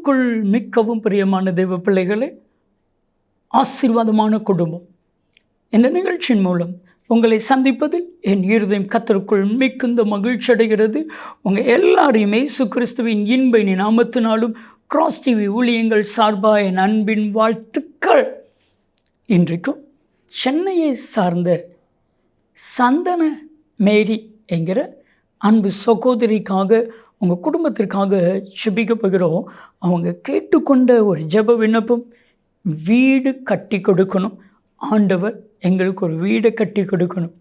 கிறிஸ்துவுக்குள் மிக்கவும் பிரியமான தெய்வ பிள்ளைகளே ஆசீர்வாதமான குடும்பம். இந்த நிகழ்ச்சியின் மூலம் உங்களை சந்திப்பதில் என் இருதயம் கத்தருக்குள் மிகுந்த மகிழ்ச்சி அடைகிறது. உங்கள் எல்லாரையுமே இயேசு கிறிஸ்துவின் இன்பைனி நாமத்தினாலும் கிராஸ் டிவி ஊழியங்கள் சார்பாக என் அன்பின் வாழ்த்துக்கள். இன்றைக்கும் சென்னையை சார்ந்த சந்தன மேரி என்கிற அன்பு சகோதரிக்காக உங்கள் குடும்பத்திற்காக செபிக்க போகிறோம் அவங்க கேட்டுக்கொண்ட ஒரு ஜெப விண்ணப்பம் வீடு கட்டி கொடுக்கணும். ஆண்டவர் எங்களுக்கு ஒரு வீடை கட்டி கொடுக்கணும்.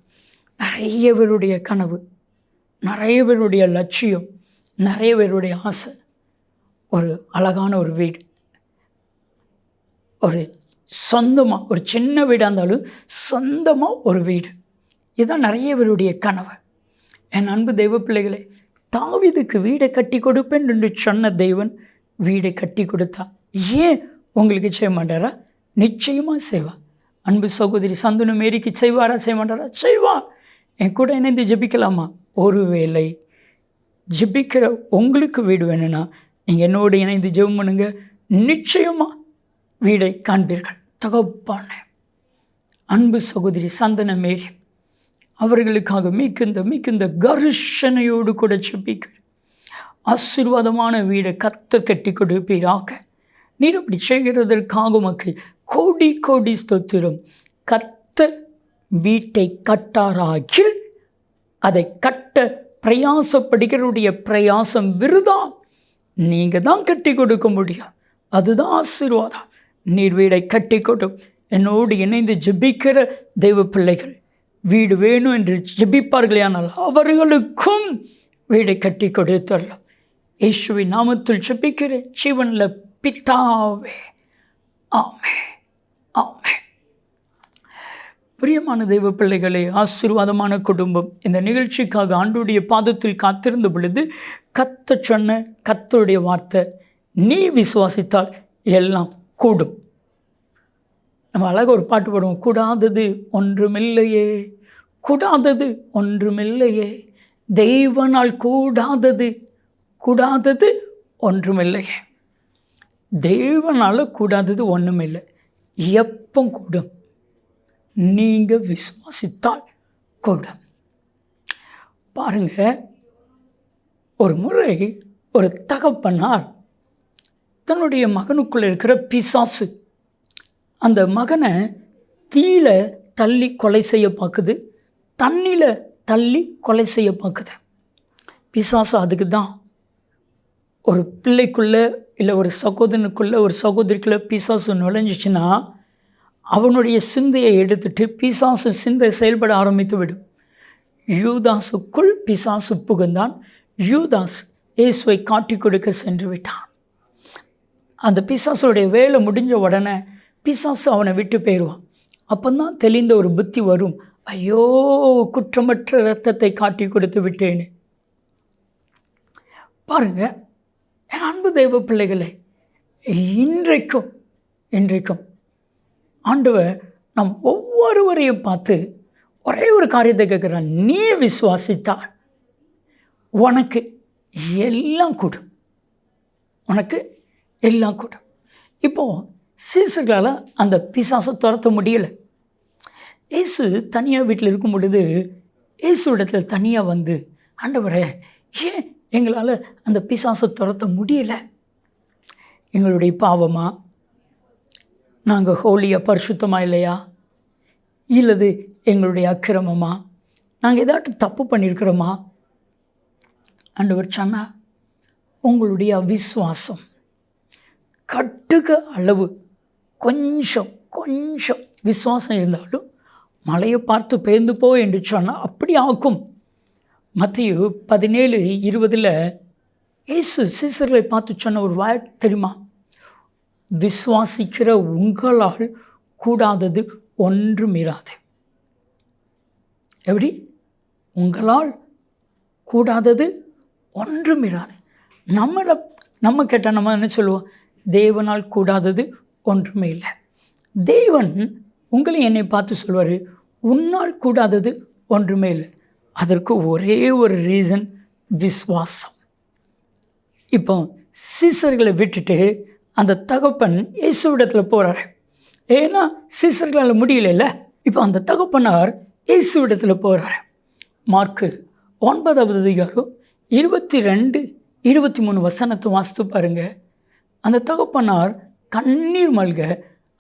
நிறைய பேருடைய கனவு நிறைய பேருடைய லட்சியம் நிறைய பேருடைய ஆசை. ஒரு அழகான ஒரு வீடு. ஒரு சொந்தமாக ஒரு சின்ன வீடாக இருந்தாலும் சொந்தமாக ஒரு வீடு. இதுதான் நிறைய பேருடைய கனவு. என் அன்பு தெய்வ பிள்ளைகளே தாவிதுக்கு வீடை கட்டி கொடுப்பேன் என்று சொன்ன தெய்வன் வீடை கட்டி கொடுத்தான் ஏன் உங்களுக்கு செய்ய மாட்டாரா? நிச்சயமாக செய்வா. அன்பு சகோதரி சந்துனு மேரிக்கு செய்வாரா? செய்ய மாட்டாரா? செய்வா. என் கூட இணைந்து ஜெபிக்கலாமா? ஒருவேளை ஜெபிக்கிற உங்களுக்கு வீடு வேணும்னா நீங்கள் என்னோடு இணைந்து ஜெபம் பண்ணுங்க. நிச்சயமாக வீடை காண்பீர்கள். தகப்பான. அன்பு சகோதரி சந்தன மேரி. அவர்களுக்காக மிகுந்த மிகுந்த கர்ஷனையோடு கூட செப்பிக்க ஆசீர்வாதமான வீடை கத்த கட்டி கொடுப்பீராக. நீர் அப்படி செய்கிறதற்காக உமக்கு கோடி கோடி ஸ்தோத்திரம். கத்த வீட்டை கட்டாராகில் அதை கட்ட பிரயாசப்படுகிறவருடைய பிரயாசம் விருதா? நீங்கள் தான் கட்டி கொடுக்க முடியும். அதுதான் ஆசீர்வாதம். நீர் வீடை கட்டி கொடு. என்னோடு இணைந்து ஜெபிக்கிற தெய்வ பிள்ளைகள் வீடு வேணும் என்று ஜெபிப்பார்களேயானால் அவர்களுக்கும் வீடை கட்டி கொடுத்தரலாம் இயேசுவின் நாமத்தில் ஜெபிக்கிறேன். ஜீவனில் பித்தாவே ஆமே ஆமே பிரியமான தெய்வ பிள்ளைகளே ஆசீர்வாதமான குடும்பம் இந்த நிகழ்ச்சிக்காக ஆண்டுடைய பாதத்தில் காத்திருந்த பொழுது கத்த சொன்ன கத்தருடைய வார்த்தை நீ விசுவாசித்தால் எல்லாம் கூடும். நம்ம அழகாக ஒரு பாட்டு பாடுவோம். கூடாதது ஒன்றுமில்லையே கூடாதது ஒன்றுமில்லையே தெய்வனால் கூடாதது கூடாதது ஒன்றுமில்லையே. தெய்வனால் கூடாதது ஒன்றுமில்லை எப்போ கூடும். நீங்கள் விசுவாசித்தால் கூடும். பாருங்கள் ஒரு முறை ஒரு தகப்பனார் தன்னுடைய மகனுக்குள்ளே இருக்கிற பிசாசு அந்த மகனை தீயில தள்ளி கொலை செய்ய பார்க்குது தண்ணியில் தள்ளி கொலை செய்ய பார்க்குது பிசாசு அதுக்கு தான் ஒரு பிள்ளைக்குள்ளே இல்லை ஒரு சகோதரனுக்குள்ளே ஒரு சகோதரிக்குள்ளே பிசாசு நுழைஞ்சிச்சுன்னா அவனுடைய சிந்தையை எடுத்துட்டு பிசாசு சிந்தை செயல்பட ஆரம்பித்து விடும். யூதாசுக்குள் பிசாசு புகுந்தான். யூதாஸ் இயேசுவை காட்டி கொடுக்க சென்று விட்டான். அந்த பிசாசுடைய வேலை முடிஞ்ச உடனே பிசாசு அவனை விட்டு போயிடுவான். அப்போ தான் தெளிந்த ஒரு புத்தி வரும். ஐயோ குற்றமற்ற ரத்தத்தை காட்டி கொடுத்து விட்டேன்னு பாருங்க என் அன்பு தெய்வ பிள்ளைகளே இன்றைக்கும் இன்றைக்கும் ஆண்டவர் நம் ஒவ்வொருவரையும் பார்த்து ஒரே ஒரு காரியத்தை கேட்குறான் நீ விசுவாசித்தால் உனக்கு எல்லாம் கூடும். உனக்கு எல்லாம் கூடும். இப்போது சீசர்களால் அந்த பிசாசை துரத்த முடியலை. இயேசு தனியாக வீட்டில் இருக்கும் பொழுது இயேசு இடத்துல தனியாக வந்து ஆண்டவரே ஏன் எங்களால் அந்த பிசாசை துரத்த முடியலை? எங்களுடைய பாவமா? நாங்கள் ஹோலியாக பரிசுத்தமாக இல்லையா? இல்லது எங்களுடைய அக்கிரமமா? நாங்கள் ஏதாட்டும் தப்பு பண்ணியிருக்கிறோமா ஆண்டவர் சொன்னா உங்களுடைய அவிஸ்வாசம் கட்டுக்க அளவு கொஞ்சம் கொஞ்சம் விசுவாசம் இருந்தாலும் மலையை பார்த்து பேர்ந்து போ என்று சொன்னால் அப்படி ஆக்கும் மத்திய பதினேழு இருபதில் இயேசு சீசர்களை பார்த்து சொன்ன ஒரு வாய் தெரியுமா? விசுவாசிக்கிற உங்களால் கூடாதது ஒன்றும் இராது. எப்படி? உங்களால் கூடாதது ஒன்றும் இராது. நம்மளை நம்ம கேட்டால் நம்ம என்ன சொல்லுவோம்? தேவனால் கூடாதது ஒன்றுமே இல்லை தேவன் உங்களை என்னை பார்த்து சொல்வார் உன்னால் கூடாதது ஒன்றுமே இல்லை அதற்கு ஒரே ஒரு ரீசன் விஸ்வாசம் இப்போ சீசர்களை விட்டுட்டு அந்த தகப்பன் இயேசுவிடத்தில் போகிறார் ஏன்னா சீசர்களால் முடியல இப்போ அந்த தகப்பனார் இயேசுவிடத்தில் போகிறார் மார்க்கு ஒன்பதாவது அதிகாரம் இருபத்தி ரெண்டு இருபத்தி மூணு வசனத்தை வாசித்து பாருங்க. அந்த தகப்பனார் கண்ணீர் மல்க.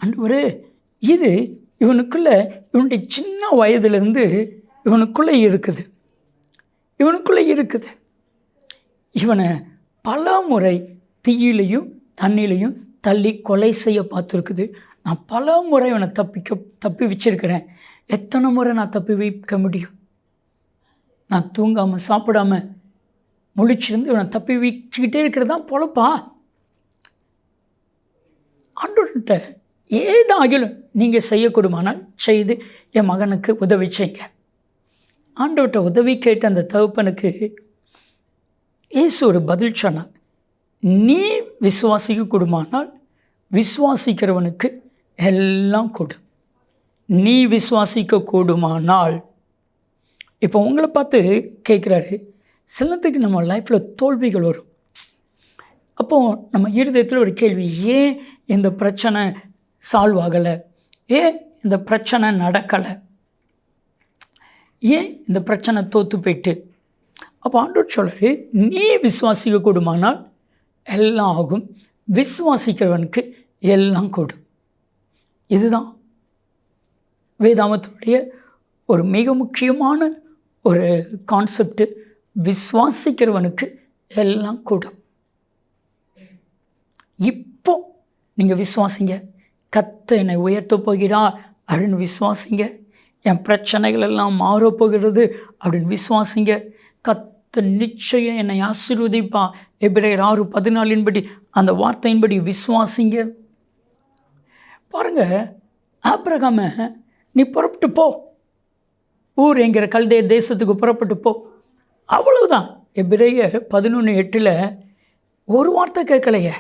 அன்றுவரே இது இவனுக்குள்ளே இவனுடைய சின்ன வயதுலேருந்து இவனுக்குள்ளே இருக்குது. இவனுக்குள்ளே இருக்குது. இவனை பல முறை தீயிலையும் தண்ணிலையும் தள்ளி கொலை செய்ய பார்த்துருக்குது. நான் பல முறை இவனை தப்பிக்க தப்பி வச்சிருக்கிறேன். எத்தனை முறை நான் தப்பி வைக்க முடியும்? நான் தூங்காமல் சாப்பிடாம முழிச்சிருந்து இவனை தப்பி வச்சுக்கிட்டே இருக்கிறது தான் பொழப்பா? ஆண்டோர்கிட்ட ஏதாகிலும் நீங்கள் செய்யக்கூடுமானால் செய்து என் மகனுக்கு உதவி செய்யுங்க. ஆண்டவர்கிட்ட உதவி கேட்ட அந்த தகப்பனுக்கு இயேசு ஒரு பதில் சொன்னார். நீ விசுவாசிக்க கூடுமானால் விசுவாசிக்கிறவனுக்கு எல்லாம் கொடு. நீ விசுவாசிக்க கூடுமானால் இப்போ உங்களை பார்த்து கேட்குறாரு. சிலத்துக்கு நம்ம லைஃப்பில் தோல்விகள் வரும். அப்போது நம்ம இருதயத்தில் ஒரு கேள்வி ஏன் இந்த பிரச்சனை சால்வ் ஆகலை. ஏன் இந்த பிரச்சனை நடக்கலை? ஏன் இந்த பிரச்சனை தோற்று போயிட்டு? அப்போ ஆண்டோர் சொல்கிறார் நீ விசுவாசிக்க கூடுமானால் எல்லாம் ஆகும். விசுவாசிக்கிறவனுக்கு எல்லாம் கூடும். இதுதான் வேதாமத்துடைய ஒரு மிக முக்கியமான ஒரு கான்செப்ட் விசுவாசிக்கிறவனுக்கு எல்லாம் கூடும். இப் நீங்கள் விசுவாசிங்க. கத்த என்னை உயர்த்த போகிறார் அப்படின்னு விசுவாசிங்க. என் பிரச்சனைகள் எல்லாம் மாறப்போகிறது அப்படின்னு விசுவாசிங்க. கத்த நிச்சயம் என்னை ஆசீர்வதிப்பா எபிரேயர் ஆறு பதினாலின்படி அந்த வார்த்தையின்படி விசுவாசிங்க. பாருங்க ஆப்ரகாம நீ புறப்பட்டு போ. ஊர் என்கிற கல்தே தேசத்துக்கு புறப்பட்டு போ. அவ்வளவுதான். எபிரேயர் பதினொன்று எட்டில் ஒரு வார்த்தை கேட்கலையே.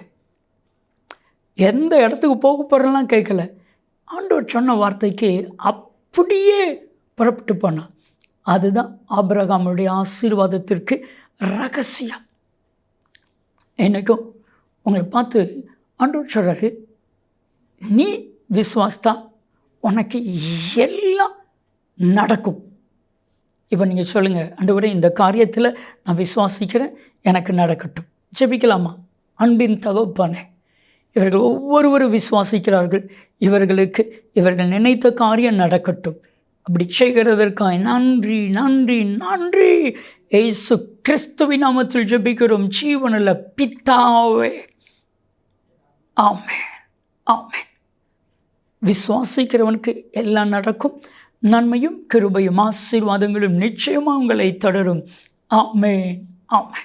எந்த இடத்துக்கு போக போகிறலாம் கேட்கல. ஆண்டவர் சொன்ன வார்த்தைக்கு அப்படியே புறப்பட்டு போனான். அதுதான் ஆபிரகாமுடைய ஆசீர்வாதத்திற்கு ரகசியம். என்னைக்கும் உங்களை பார்த்து ஆண்டவர் சொல்கிறாரு நீ விஸ்வாஸ்தா உனக்கு எல்லாம் நடக்கும். இப்போ நீங்கள் சொல்லுங்கள் ஆண்டவரே இந்த காரியத்தில் நான் விசுவாசிக்கிறேன் எனக்கு நடக்கட்டும். ஜெபிக்கலாமா? அன்பின் தகப்பானே. இவர்கள் ஒவ்வொருவரும் விசுவாசிக்கிறார்கள். இவர்களுக்கு இவர்கள் நினைத்த காரியம் நடக்கட்டும். அப்படி செய்கிறதற்காக நன்றி நன்றி நன்றி. ஏசு கிறிஸ்துவி நாமத்தில் ஜபிக்கிறோம். ஜீவனில் பித்தாவே ஆமே ஆமே விசுவாசிக்கிறவனுக்கு எல்லாம் நடக்கும். நன்மையும் கிருபையும் ஆசீர்வாதங்களும் நிச்சயமாக உங்களை தொடரும். ஆமே ஆமே